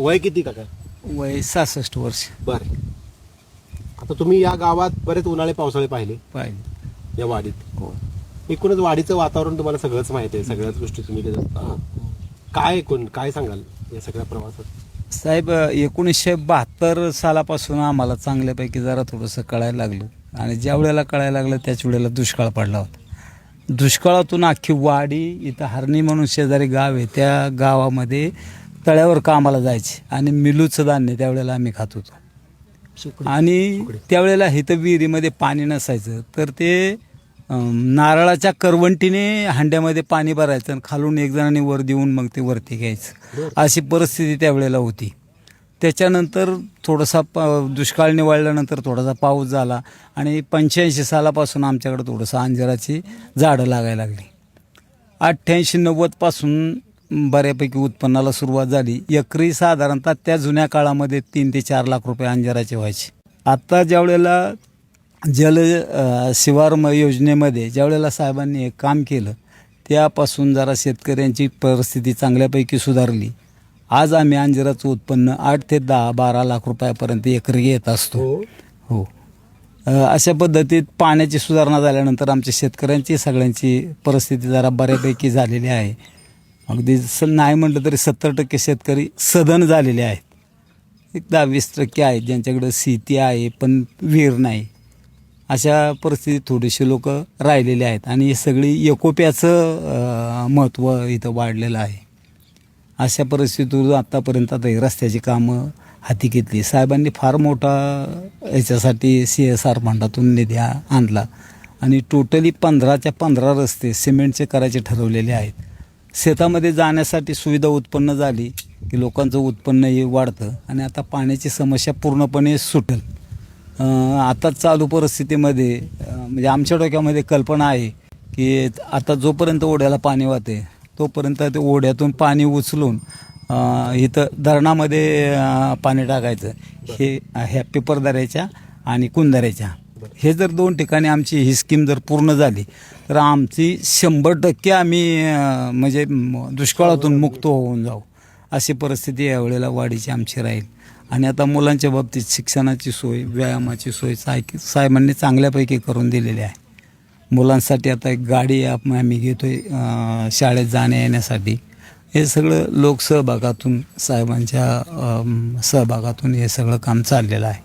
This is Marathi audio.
वय किती काका? वय सहासष्ट वर्ष. बर. आता तुम्ही या गावात बरेच उन्हाळे पावसाळे पाहिले. पाहिजे या वाडीत. हो. एकूणच वाडीचं वातावरण तुम्हाला सगळंच माहिती आहे सगळ्याच गोष्टी तुम्ही असता. काय एकूण काय सांगाल या सगळ्या प्रवासात? साहेब एकोणीसशे बहात्तर सालापासून आम्हाला चांगल्यापैकी जरा थोडंसं कळायला लागलं. आणि ज्या वेळेला कळायला लागलं त्याच वेळेला दुष्काळ पडला होता. दुष्काळातून अख्खी वाडी इथं हरणी म्हणून शेजारी गाव आहे त्या गावामध्ये तळ्यावर कामाला जायचे. आणि मिलूचं धान्य त्यावेळेला आम्ही खात होतो. आणि त्यावेळेला इथं विहिरीमध्ये पाणी नसायचं. तर ते नारळाच्या करवंटीने हांड्यामध्ये पाणी भरायचं आणि खालून एक जणांनी वर देऊन मग ते वरती घ्यायचं. अशी परिस्थिती त्यावेळेला होती. त्याच्यानंतर थोडासा प दुष्काळ निवळल्यानंतर थोडासा पाऊस झाला. आणि पंच्याऐंशी सालापासून आमच्याकडे थोडंसं अंजिराची झाडं लागायला लागली. अठ्ठ्याऐंशी नव्वदपासून बऱ्यापैकी उत्पन्नाला सुरुवात झाली. एकरी साधारणतः त्या जुन्या काळामध्ये तीन ते चार लाख रुपये अंजिराचे व्हायचे. आत्ता ज्या वेळेला जल शिवार म- योजनेमध्ये ज्या वेळेला साहेबांनी हे काम केलं त्यापासून जरा शेतकऱ्यांची परिस्थिती चांगल्यापैकी सुधारली. आज आम्ही अंजिराचं उत्पन्न आठ ते दहा बारा लाख रुपयापर्यंत एकरी घेत असतो. हो. अ, अशा पद्धतीत पाण्याची सुधारणा झाल्यानंतर आमच्या शेतकऱ्यांची सगळ्यांची परिस्थिती जरा बऱ्यापैकी झालेली आहे. अगदी स नाही म्हटलं तरी सत्तर टक्के शेतकरी सदन झालेले आहेत. एक दहा वीस टक्के आहेत ज्यांच्याकडं शेती आहे पण विहीर नाही. अशा परिस्थितीत थोडेसे लोक राहिलेले आहेत आणि हे सगळी एकोप्याचं महत्त्व इथं वाढलेलं आहे. अशा परिस्थितीतून आत्तापर्यंत आता रस्त्याची कामं हाती घेतली. साहेबांनी फार मोठा याच्यासाठी सी एस आर फंडातून निधी आणला आणि टोटली पंधराच्या पंधरा रस्ते सिमेंटचे करायचे ठरवलेले आहेत. शेतामध्ये जाण्यासाठी सुविधा उत्पन्न झाली की लोकांचं उत्पन्नही वाढतं आणि आता पाण्याची समस्या पूर्णपणे सुटेल. आता चालू परिस्थितीमध्ये म्हणजे आमच्या डोक्यामध्ये कल्पना आहे की आता जोपर्यंत ओढ्याला पाणी वाहते तोपर्यंत ते ओढ्यातून पाणी उचलून इथं धरणामध्ये पाणी टाकायचं. हे ह्या पेपरदाऱ्याच्या आणि कुंदाऱ्याच्या. हे जर दोन ठिकाणी आमची ही स्कीम जर पूर्ण झाली तर आमची शंभर टक्के आम्ही अं, म्हणजे म- दुष्काळातून मुक्त होऊन जाऊ. अशी परिस्थिती यावेळेला वाढीची आमची राहील. आणि आता मुलांच्या बाबतीत शिक्षणाची सोय व्यायामाची सोय साय साहेबांनी चांगल्यापैकी करून दिलेली आहे. मुलांसाठी आता एक गाडी आप- आम्ही घेतोय अं, शाळेत जाण्या येण्यासाठी. हे सगळं लोकसहभागातून साहेबांच्या अं, सहभागातून हे सगळं काम चाललेलं आहे.